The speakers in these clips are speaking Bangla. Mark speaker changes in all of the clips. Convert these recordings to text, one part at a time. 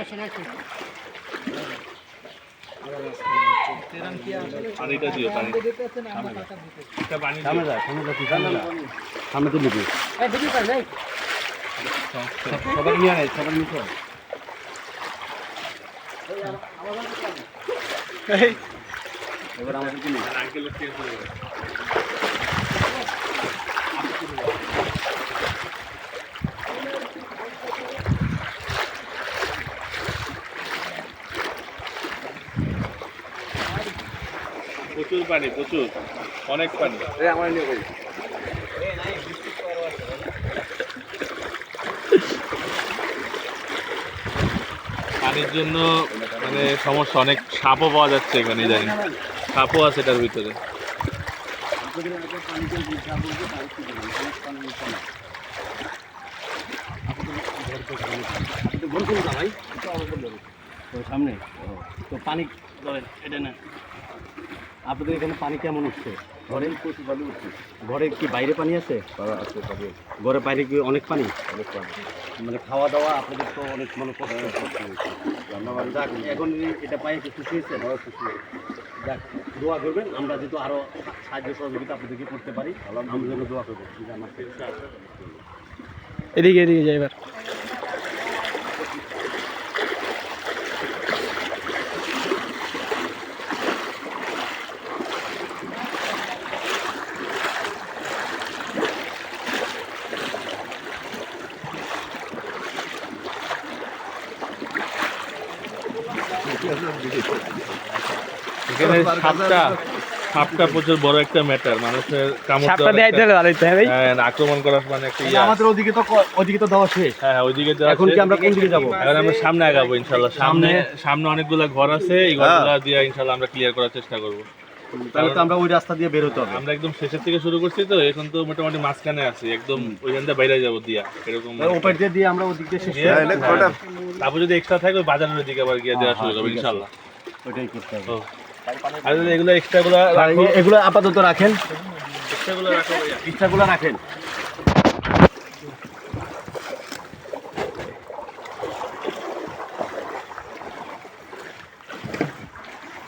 Speaker 1: আসেন আসেন।
Speaker 2: পানিটা দিও পানি।
Speaker 3: সামনে যা সামনে যা সামনে যা সামনে তো নিয়ে আয় নিয়ে এবার
Speaker 2: আঙ্কেলের প্রচুর পানি প্রচুর। অনেক পানি।
Speaker 3: আমার
Speaker 2: পানির জন্য মানে সমস্যা। অনেক সাপও পাওয়া যাচ্ছে এখানে জানি সাপও আছে এটার ভিতরে।
Speaker 3: তো সামনে? তো পানি ধরেন এটা না আপনাদের এখানে পানি কেমন উঠছে? ঘরে প্রচুর পানি উঠছে। ঘরে কি বাইরে পানি আছে? আছে ঘরে বাইরে কি অনেক পানি? অনেক পানি। মানে খাওয়া দাওয়া আপনাদের তো অনেক মানে কষ্ট যাক এখন এটা পাই একটু খুশি হয়েছে যাক দোয়া করবেন আমরা যেহেতু আরও সাহায্য সহযোগিতা আপনাদেরকে করতে পারি আমরা যেন দোয়া করব
Speaker 4: এদিকে এদিকে যাই এবার।
Speaker 2: এখানে সাপটা সাপটা প্রচুর বড় একটা ম্যাটার মানুষের কামড়
Speaker 4: সাপটা দেয় তাহলে ভালো হইতে হবে
Speaker 2: হ্যাঁ, আক্রমণ করার মানে একটা ইয়ে
Speaker 3: আমাদের ওদিকে তো ওদিকে তো দেওয়া শেষ।
Speaker 2: হ্যাঁ হ্যাঁ ওইদিকে
Speaker 3: এখন কি আমরা কোন দিকে যাব?
Speaker 2: এখন আমরা সামনে আগাবো ইনশাল্লাহ সামনে সামনে। অনেকগুলো ঘর আছে এই ঘরগুলো দিয়ে ইনশাল্লাহ আমরা ক্লিয়ার করার চেষ্টা করব।
Speaker 3: তাহলে তো আমরা ওই রাস্তা দিয়ে বের হতে হবে।
Speaker 2: আমরা একদম শেষের থেকে শুরু করছি তো এখন তো মোটামুটি মাঝখানে আছি একদম ওইখান বাইরে যাব দিয়া এরকম
Speaker 3: ওপার দিয়ে দিয়ে আমরা ওদিক দিয়ে শেষ করে
Speaker 2: হ্যাঁ। তারপর যদি এক্সট্রা থাকে ওই বাজারের দিকে আবার গিয়ে দেওয়া শুরু করব ইনশাল্লাহ।
Speaker 3: ওইটাই করতে হবে।
Speaker 2: আর এগুলো এক্সট্রা গুলো
Speaker 3: আর
Speaker 2: রাখো
Speaker 3: এ- এগুলো আপাতত রাখেন।
Speaker 2: এক্সট্রাগুলো রাখেন
Speaker 3: এক্সট্রাগুলো রাখেন।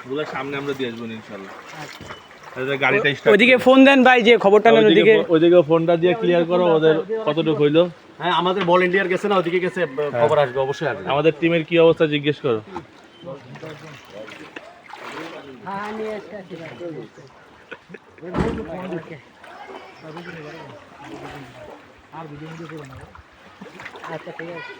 Speaker 2: ওগুলো সামনে আমরা দিয়ে আসব ইনশাল্লাহ গাড়িটা
Speaker 4: ওইদিকে ফোন দেন ভাই যে খবরটা নেন
Speaker 2: ওইদিকে
Speaker 4: ওইদিকে।
Speaker 2: ফোনটা দিয়ে ক্লিয়ার করো ওদের কতটুকু হইল।
Speaker 3: হ্যাঁ আমাদের ভলেন্টিয়ার গেছে না ওদিকে গেছে খবর আসবে অবশ্যই আসবে।
Speaker 2: আমাদের টিমের কি অবস্থা জিজ্ঞেস করো।
Speaker 1: হ্যাঁ আচ্ছা ঠিক আছে।